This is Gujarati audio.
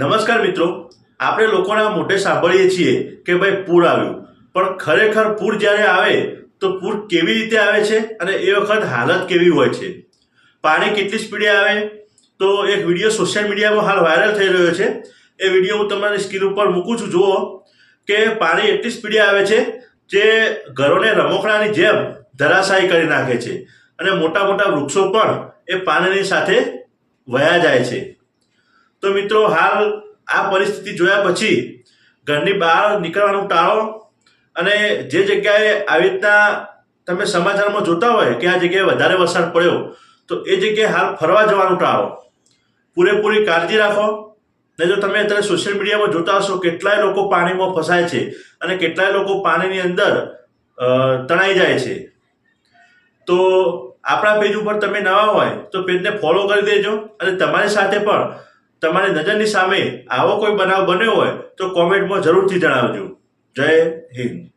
નમસ્કાર મિત્રો, આપણે લોકોના મોઢે સાંભળીએ છીએ કે ભાઈ પૂર આવ્યું. પણ ખરેખર પૂર જ્યારે આવે, તો પૂર કેવી રીતે આવે છે અને એ વખત હાલત કેવી હોય છે? પાણી કેટલી સ્પીડે આવે? તો એક વીડિયો સોશિયલ મીડિયામાં હાલ વાયરલ થઈ રહ્યો છે. એ વીડિયો હું તમારી સ્ક્રીન ઉપર મૂકું છું. જુઓ કે પાણી એટલી સ્પીડે આવે છે જે ઘરોને રમકડાની જેમ ધરાશાયી કરી નાખે છે અને મોટા મોટા વૃક્ષો પણ એ પાણીની સાથે વયા જાય છે. તો મિત્રો હાલ આ પરિસ્થિતિ જોયા પછી ઘરની બહાર નીકળવાનું ટાળો અને જે જગ્યાએ આવી રીતના તમે સમાચારમાં જોતા હોય કે આ જગ્યાએ વધારે વરસાદ પડ્યો, તો એ જગ્યાએ હાલ ફરવા જવાનું ટાળો. પૂરેપૂરી કાળજી રાખો. ને જો તમે અત્યારે સોશિયલ મીડિયામાં જોતા હશો કેટલાય લોકો પાણીમાં ફસાય છે અને કેટલાય લોકો પાણીની અંદર તણાઈ જાય છે. તો આપણા પેજ ઉપર તમે નવા હોય તો પેજને ફોલો કરી દેજો અને તમારી સાથે પણ તમારી નજરની સામે આવો કોઈ બનાવ બન્યો હોય તો કોમેન્ટમાં જરૂરથી જણાવજો. જય હિન્દ.